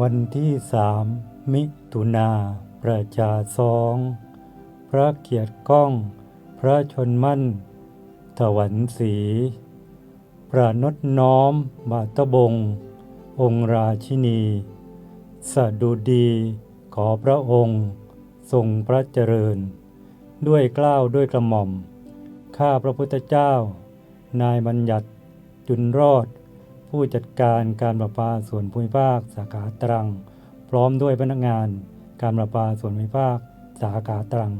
วันที่สามมิถุนาประชาสองพระเกียรติก้อง พระชนมั่น ถวันศรีประนดน้อมบาตบง องค์ราชินี สดุดีขอพระองค์ ทรงพระเจริญ ด้วยเกล้าวด้วยกระหม่อม ข้าพระพุทธเจ้า นายบัญญัติจุนรอด ผู้จัดการการประปาส่วนภูมิภาค สาขาตรัง พร้อมด้วยพนักงานการประปาส่วนภูมิภาค สาขาตรัง